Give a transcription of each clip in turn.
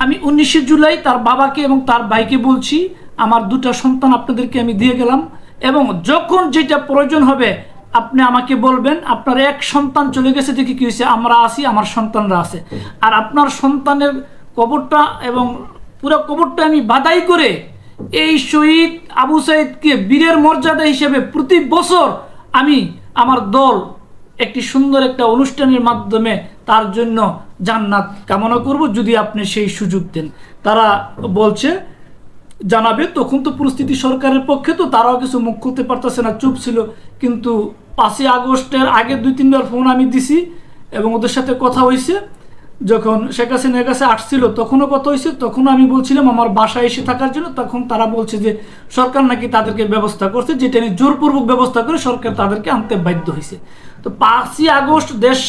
আমি উনিশে জুলাই তার বাবাকে এবং তার ভাইকে বলছি, আমার দুটো সন্তান আপনাদেরকে আমি দিয়ে গেলাম এবং যখন যেটা প্রয়োজন হবে, আপনি আমাকে বলবেন, আপনার এক সন্তান চলে গেছে, দেখি কি হয়েছে, আমরা আছি, আমার সন্তানরা আছে। আর আপনার সন্তানের কবরটা এবং পুরো কবরটা আমি বাদাই করে এই শহীদ আবু সাইদকে বীরের মর্যাদা হিসেবে প্রতি বছর আমি আমার দল একটি সুন্দর একটা অনুষ্ঠানের মাধ্যমে তার জন্য জান্নাত কামনা করব, যদি আপনি সেই সুযোগ দেন। তারা বলছে, জানাবে, তখন তো পরিস্থিতি সরকারের পক্ষে তো তারাও কিছু মুখ খুলতে পারতেছে না, চুপ ছিল। কিন্তু পাঁচই আগস্টের আগে দুই, তিনবার ফোন আমি দিছি এবং ওদের সাথে কথা হয়েছে। যখন শেখ হাসিনার কাছে আসছিল, তখনও কথা হয়েছে, তখনও আমি বলছিলাম, আমার বাসায় এসে থাকার জন্য। তখন তারা বলছে যে, সরকার নাকি তাদেরকে ব্যবস্থা করছে। যেটা নিয়ে জোরপূর্বক ব্যবস্থা করে সরকার তাদেরকে আনতে বাধ্য হয়েছে। তো পাঁচই আগস্ট দেশ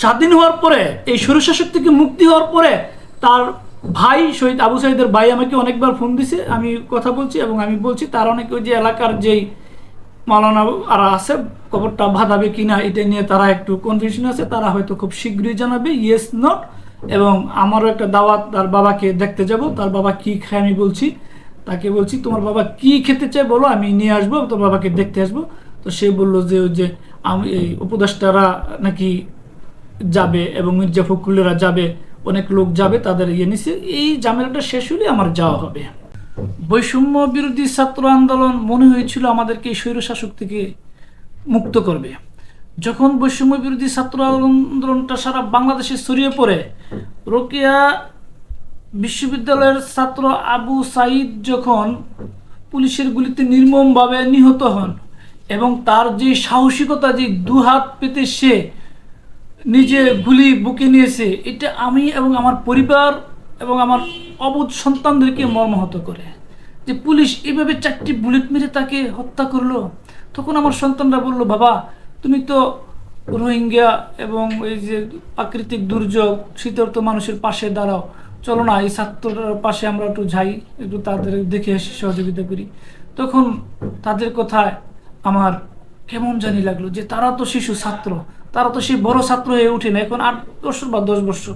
স্বাধীন হওয়ার পরে, এই স্বৈরশাসক থেকে মুক্তি হওয়ার পরে তার ভাই শহীদ আবু সাইদের ভাই আমাকে অনেকবার ফোন দিছে। আমি কথা বলছি এবং আমি বলছি, তার অনেক ওই যে এলাকার যেই মালানা আর আছে খবরটা বাঁধাবে কিনা এটা নিয়ে তারা একটু কনফিউশন আছে। তারা হয়তো খুব শীঘ্রই জানাবে ইয়েস নট এবং আমারও একটা দাওয়াত, তার বাবাকে দেখতে যাব, তার বাবা কি খায় আমি বলছি, তাকে বলছি, তোমার বাবা কি খেতে চায় বলো, আমি নিয়ে আসব, তোমার বাবাকে দেখতে আসব। তো সে বলল যে, ওই যে আমি এই উপদেষ্টারা নাকি যাবে এবং মির্জা ফখরুলেরা যাবে, অনেক লোক যাবে, তাদের ইয়ে নিছে। এই ঝামেলাটা শেষ হলে আমার যাওয়া হবে। বৈষম্য বিরোধী ছাত্র আন্দোলন মনে হয়েছিল আমাদেরকে এই স্বৈরশাসক থেকে মুক্ত করবে। যখন বৈষম্য বিরোধী ছাত্র আন্দোলনটা সারা বাংলাদেশে ছড়িয়ে পড়ে, রোকেয়া বিশ্ববিদ্যালয়ের ছাত্র আবু সাইদ যখন পুলিশের গুলিতে নির্মমভাবে নিহত হন এবং তার যে সাহসিকতা, যে দুহাত পেতে সে নিজে গুলি বুকে নিয়েছে, এটা আমি এবং আমার পরিবার এবং আমার অবুধ সন্তানদেরকে মর্মাহত করে। যে পুলিশ এভাবে চারটি বুলেট মেরে তাকে হত্যা করল, তখন আমার সন্তানরা বলল, বাবা, তুমি তো রোহিঙ্গা এবং এই যে প্রাকৃতিক দুর্যোগ শীতার্থ মানুষের পাশে দাঁড়াও। চলো না, এই ছাত্রর পাশে আমরা একটু যাই, একটু তাদের দেখে এসে সহযোগিতা করি। তখন তাদের কথায় আমার কেমন জানি লাগল যে তারা তো শিশু, ছাত্র। তারা তো সেই বড় ছাত্র হয়ে ওঠে না। এখন আট বছর বা দশ বছর।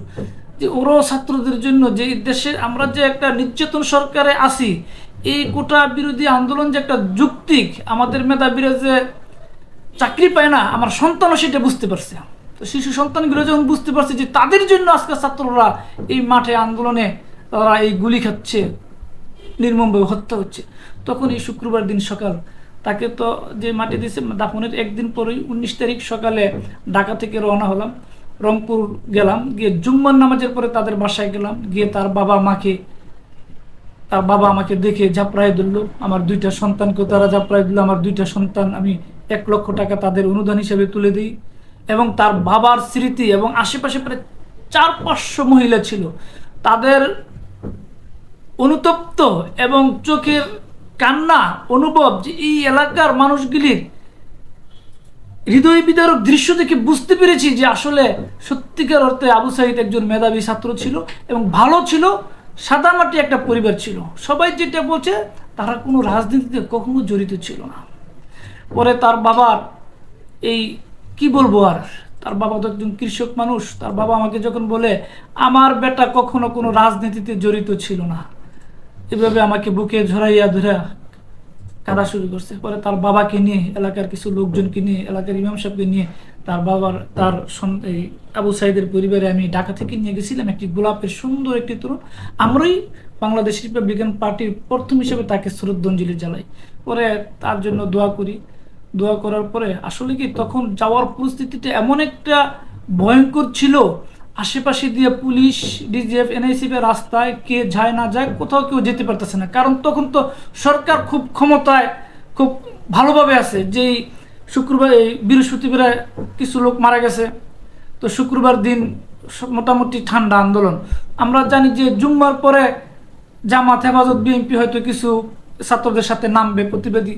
যে ওরাও ছাত্রদের জন্য যে দেশে আমরা যে একটা নির্যাতন সরকারে আছি, এই কোটা বিরোধী আন্দোলন যে একটা যুক্তিক আমাদের মেধাবীরা যে চাকরি পায় না, আমার সন্তানও সেটা বুঝতে পারছে তো শিশু সন্তানগুলো যখন বুঝতে পারছে যে তাদের জন্য আজকে ছাত্ররা এই মাঠে আন্দোলনে তারা এই গুলি খাচ্ছে, নির্মমভাবে হত্যা হচ্ছে, তখন এই শুক্রবার দিন সকাল তাকে তো যে মাটি দিয়েছে দাফনের একদিন পরেই উনিশ তারিখ সকালে ঢাকা থেকে রওনা হলাম রংপুর গেলাম গিয়ে জুম্মার নামাজের পরে তাদের বাসায় গেলাম গিয়ে তার বাবা মাকে তার বাবা আমাকে দেখে ঝাপড়ায় দিল আমার দুইটা সন্তানকেও তারা ঝাপড়ায় দিল আমার দুইটা সন্তান আমি এক লক্ষ টাকা তাদের অনুদান হিসেবে তুলে দিই। এবং তার বাবার স্মৃতি এবং আশেপাশে প্রায় চার পাঁচশো মহিলা ছিল। তাদের অনুতপ্ত এবং চোখের কান্না, অনুভব যে এই এলাকার মানুষগুলির হৃদয় বিদারক দৃশ্য দেখে বুঝতে পেরেছি যে আসলে সত্যিকার অর্থে আবু সাহিদ একজন মেধাবী ছাত্র ছিল এবং ভালো ছিল সাদামাটি একটা পরিবার ছিল। সবাই যেটা বলছে, তারা কোনো রাজনীতিতে কখনো জড়িত ছিল না। পরে তার বাবার এই, কি বলব আর, তার বাবা তো একজন কৃষক মানুষ, তার বাবা আমাকে যখন বলে, আমার বেটা কখনো কোনো রাজনীতিতে জড়িত ছিল না। এভাবে আমাকে বুকে ঝরাইয়া ধরা কাঁদা শুরু করছে। পরে তার বাবাকে নিয়ে, এলাকার কিছু লোকজনকে নিয়ে, এলাকার ইমাম সাহেবকে নিয়ে তার বাবার, তার এই আবু সাইদের পরিবারে আমি ঢাকা থেকে নিয়ে গেছিলাম একটি গোলাপের সুন্দর একটি তরুণ। আমরাই বাংলাদেশ রিপাবলিকান পার্টির প্রথম হিসেবে তাকে শ্রদ্ধাঞ্জলি জ্বালাই পরে তার জন্য দোয়া করি। দোয়া করার পরে আসলে কি তখন যাওয়ার পরিস্থিতিটা এমন একটা ভয়ঙ্কর ছিল আশেপাশে দিয়ে পুলিশ, ডিজিএফ, এনআইসিপি রাস্তায় কে যায় না যায় কোথাও কেউ যেতে পারতেছে না। কারণ তখন তো সরকার খুব ক্ষমতায়, খুব ভালোভাবে আছে। যেই শুক্রবার, এই বৃহস্পতিবার কিছু লোক মারা গেছে। তো শুক্রবার দিন মোটামুটি ঠান্ডা আন্দোলন। আমরা জানি যে জুম্মার পরে জামাত, হেফাজত, বিএনপি হয়তো কিছু ছাত্রদের সাথে নামবে প্রতিবাদী।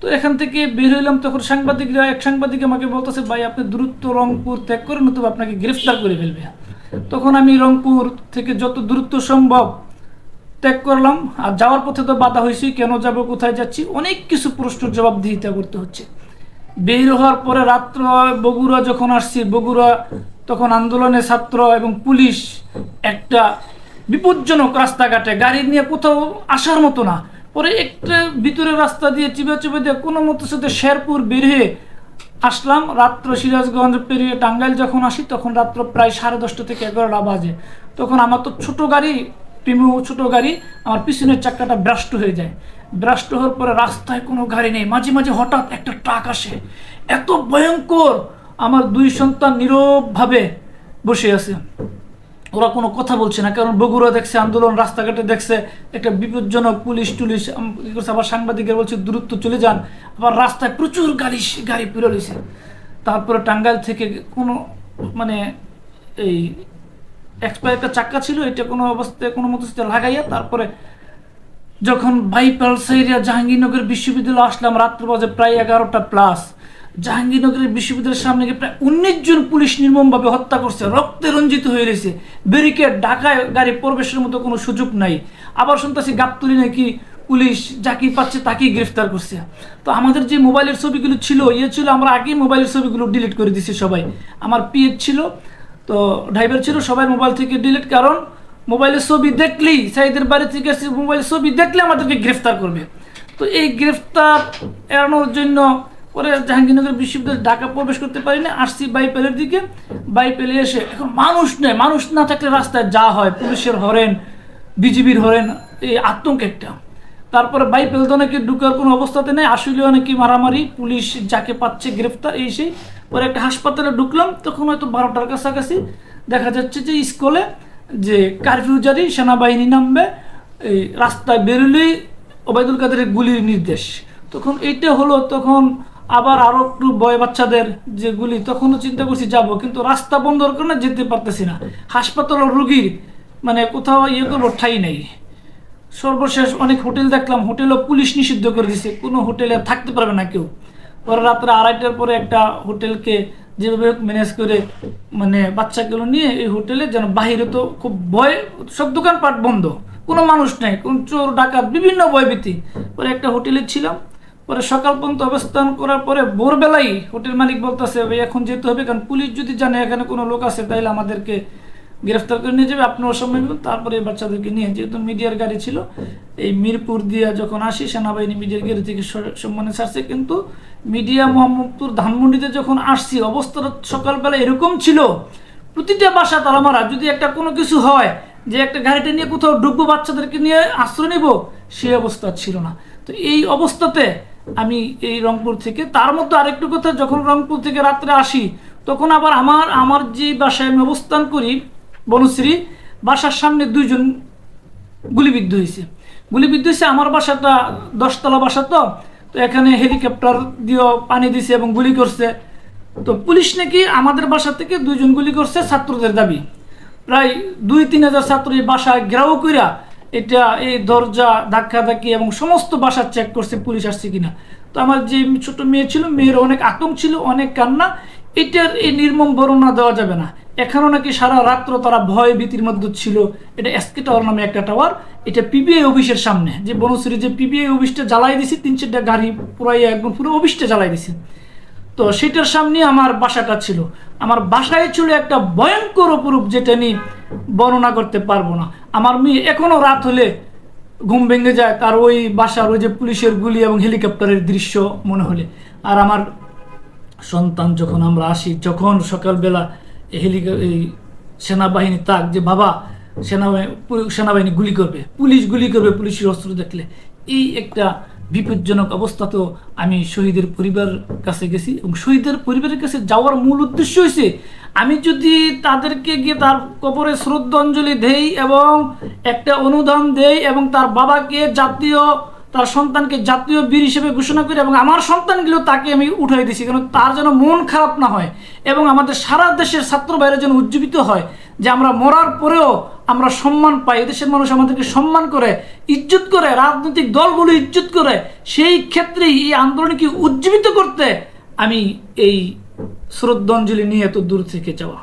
তো এখান থেকে বের হইলাম তখন সাংবাদিকরা, এক সাংবাদিক আমাকে বলতেছে, ভাই, আপনি দ্রুত রংপুর ত্যাগ করে নতুবা আপনাকে গ্রেফতার করে ফেলবে। তখন আমি রংপুর থেকে যত দ্রুত সম্ভব ত্যাগ করলাম, আর যাওয়ার পথে তো বাধা হয়েছি, কেন যাব, কোথায় যাচ্ছি, অনেক কিছু প্রশ্নের জবাব দিতে করতে হচ্ছে। বের হওয়ার পরে রাত্র বগুড়া যখন আসছি, বগুড়া তখন আন্দোলনে ছাত্র এবং পুলিশ একটা বিপজ্জনক রাস্তাঘাটে গাড়ি নিয়ে কোথাও আসার মতো না। পরে একটা ভিতরের রাস্তা দিয়ে চিবে চিবে দিয়ে কোনো মতো সাথে শেরপুর বের হয়ে আসলাম। রাত্র সিরাজগঞ্জ পেরিয়ে টাঙ্গাইল যখন আসি, তখন রাত্র প্রায় সাড়ে দশটা থেকে এগারোটা বাজে। তখন আমার তো ছোট গাড়ি প্রিমিও ছোট গাড়ি, আমার পিছনের চাক্কাটা ব্রাস্ট হয়ে যায়। ব্রাস্ট হওয়ার পরে রাস্তায় কোনো গাড়ি নেই। মাঝে মাঝে হঠাৎ একটা ট্রাক আসে। এত ভয়ঙ্কর! আমার দুই সন্তান নীরবভাবে বসে আছে। ওরা কোনো কথা বলছে না, কারণ বগুড়া দেখছে, আন্দোলন, রাস্তাঘাটে দেখছে, একটা বিপজ্জনক পুলিশ টুলিশ করছে, আবার সাংবাদিকের বলছে, দূরত্ব চলে যান, আবার রাস্তায় প্রচুর গাড়ি গাড়ি পেরো রয়েছে। তারপরে টাঙ্গাইল থেকে কোনো মানে এই এক্সপায়ার একটা চাক্কা ছিল, এটা কোনো অবস্থায়, কোনো মতো লাগাইয়া তারপরে যখন বাইপালস এরিয়া জাহাঙ্গীরনগর বিশ্ববিদ্যালয়ে আসলাম, রাত্র বাজে প্রায় এগারোটা প্লাস জাহাঙ্গীরনগরের বিশ্ববিদ্যালয়ের সামনে প্রায় উনিশ জন পুলিশ নির্মমভাবে হত্যা করছে, রক্তে রঞ্জিত হয়ে রয়েছে। ব্যারিকেড, ঢাকায় গাড়ি প্রবেশের মতো কোনো সুযোগ নাই। আবার শুনতেছি গাবতুলি নাকি পুলিশ যাকে পাচ্ছে তাকেই গ্রেফতার করছে। তো আমাদের যে মোবাইলের ছবিগুলো ছিল ইয়ে ছিল, আমরা আগেই মোবাইলের ছবিগুলো ডিলিট করে দিছি সবাই। আমার পিএফ ছিল, তো ড্রাইভার ছিল, সবাই মোবাইল থেকে ডিলিট, কারণ মোবাইলের ছবি দেখলেই, সাইদের বাড়ি থেকে মোবাইলের ছবি দেখলে আমাদেরকে গ্রেফতার করবে। তো এই গ্রেফতার এড়ানোর জন্য পরে জাহাঙ্গীরনগর বিশ্ববিদ্যালয়ে ঢাকা প্রবেশ করতে পারি না আসছি বাইপেলের দিকে। বাইপেলে এসে এখন মানুষ নেই, মানুষ না থাকলে রাস্তায় যা হয়, পুলিশের হরেন, বিজিবির হরেন, এই আতঙ্ক একটা। তারপরে বাইপেল তো নাকি ঢুকার কোনো অবস্থাতে নেই আসলে অনেকে মারামারি, পুলিশ যাকে পাচ্ছে গ্রেফতার, এই সেই। পরে একটা হাসপাতালে ঢুকলাম, তখন হয়তো বারোটার কাছাকাছি দেখা যাচ্ছে যে স্কুলে যে কারফিউ জারি, সেনাবাহিনী নামবে, এই রাস্তায় বেরোলেই ওবায়দুল কাদের গুলির নির্দেশ। তখন এইটা হলো, তখন আবার আরও একটু বয় বাচ্চাদের যেগুলি তখনও চিন্তা করছি যাব, কিন্তু রাস্তা বন্ধর কারণে যেতে পারতেছি না। হাসপাতাল রুগীর মানে কোথাও ইয়ে করব, ঠাই নেই। সর্বশেষ অনেক হোটেল দেখলাম, হোটেলও পুলিশ নিষিদ্ধ করে দিছে, কোনো হোটেলে থাকতে পারবে না কেউ। পরে রাত্রে আড়াইটার পরে একটা হোটেলকে যেভাবে ম্যানেজ করে মানে বাচ্চাগুলো নিয়ে এই হোটেলে যেন বাহিরে তো খুব ভয়, সব দোকানপাট বন্ধ, কোনো মানুষ নেই, কোন চোর, ডাকাত, বিভিন্ন ভয়ভীতি। পরে একটা হোটেলে ছিলাম পরে সকাল পর্যন্ত অবস্থান করার পরে ভোরবেলাই হোটেল মালিক বলতেছে, ভাই, এখন যেতে হবে কারণ পুলিশ যদি জানে এখানে কোনো লোক আছে তাহলে আমাদেরকে গ্রেফতার করে নিয়ে যাবে। আপনার সময় তারপরে এই বাচ্চাদেরকে নিয়ে, যেহেতু মিডিয়ার গাড়ি ছিল, এই মিরপুর দিয়ে যখন আসি, সেনাবাহিনী মিডিয়ার গাড়ি থেকে সম্মানে ছাড়ছে। কিন্তু মিডিয়া মোহাম্মদপুর ধানমন্ডিতে যখন আসছি, অবস্থাটা সকালবেলা এরকম ছিল, প্রতিটা বাসা তালা মারা। যদি একটা কোনো কিছু হয়, যে একটা গাড়িটা নিয়ে কোথাও ডুববো বাচ্চাদেরকে নিয়ে আশ্রয় নেব, সেই অবস্থা ছিল না। তো এই অবস্থাতে আমি এই রংপুর থেকে। তার মধ্যে আরেকটু কথা, যখন রংপুর থেকে রাত্রে আসি, তখন আবার আমার আমার যে বাসায় আমি অবস্থান করি, বনশ্রী, বাসার সামনে দুইজন গুলিবিদ্ধ হয়েছে গুলিবিদ্ধ হয়েছে আমার বাসাটা দশতলা বাসা তো তো এখানে হেলিকপ্টার দিয়েও পানি দিছে এবং গুলি করছে। তো পুলিশ নাকি আমাদের বাসা থেকে দুইজন গুলি করছে ছাত্রদের দাবি। প্রায় দুই তিন হাজার ছাত্র এই বাসায় ঘেরাও কইরা এটা, এই দরজা ধাক্কা ধাক্কি এবং সমস্ত বাসা চেক করছে পুলিশ আসছে কিনা। তো আমার যে ছোট মেয়ে ছিল, মেয়ের অনেক আতঙ্ক ছিল, অনেক কান্না। এটার এই নির্মম বর্ণনা দেওয়া যাবে না। এখানেও নাকি সারা রাত্র তারা ভয় ভীতির মধ্যে ছিল। এটা এসকে টাওয়ার নামে একটা টাওয়ার এটা পিবিআই অফিসের সামনে। যে বনশ্রী যে পিবিআই অফিসটা জ্বালাই দিছি, তিন চারটা গাড়ি পুরাই একদম পুরো অফিসটা জ্বালাই দিছি। তো সেটার সামনে আমার বাসাটা ছিল। আমার বাসায় ছিল একটা ভয়ঙ্কর অপরূপ যেটা নিয়ে বর্ণনা করতে পারব না। আমার মেয়ে এখনও রাত হলে ঘুম ভেঙে যায় তার ওই বাসার ওই যে পুলিশের গুলি এবং হেলিকপ্টারের দৃশ্য মনে হলে। আর আমার সন্তান যখন আমরা আসি, যখন সকালবেলা হেলিকপ্টার এই সেনাবাহিনী তাক যে, বাবা, সেনাবাহিনী সেনাবাহিনী গুলি করবে, পুলিশ গুলি করবে, পুলিশের অস্ত্র দেখলে। এই একটা বিপজ্জনক অবস্থাতেও আমি শহীদের পরিবার কাছে গেছি এবং শহীদের পরিবারের কাছে যাওয়ার মূল উদ্দেশ্য হয়েছে আমি যদি তাদেরকে গিয়ে তার কবরে শ্রদ্ধাঞ্জলি দেই এবং একটা অনুদান দেই এবং তার বাবাকে জাতীয়, তার সন্তানকে জাতীয় বীর হিসেবে ঘোষণা করি এবং আমার সন্তানগুলো তাকে আমি উঠাই দিছি কারণ তার যেন মন খারাপ না হয় এবং আমাদের সারা দেশের ছাত্র বাইরে যেন উজ্জীবিত হয় যে আমরা মরার পরেও আমরা সম্মান পাই। এদেশের মানুষ আমাদেরকে সম্মান করে, ইজ্জত করে, রাজনৈতিক দলগুলো ইজ্জত করে, সেই ক্ষেত্রেই এই আন্দোলনকে উজ্জীবিত করতে আমি এই শ্রদ্ধাঞ্জলি নিয়ে এত দূর থেকে যাওয়া।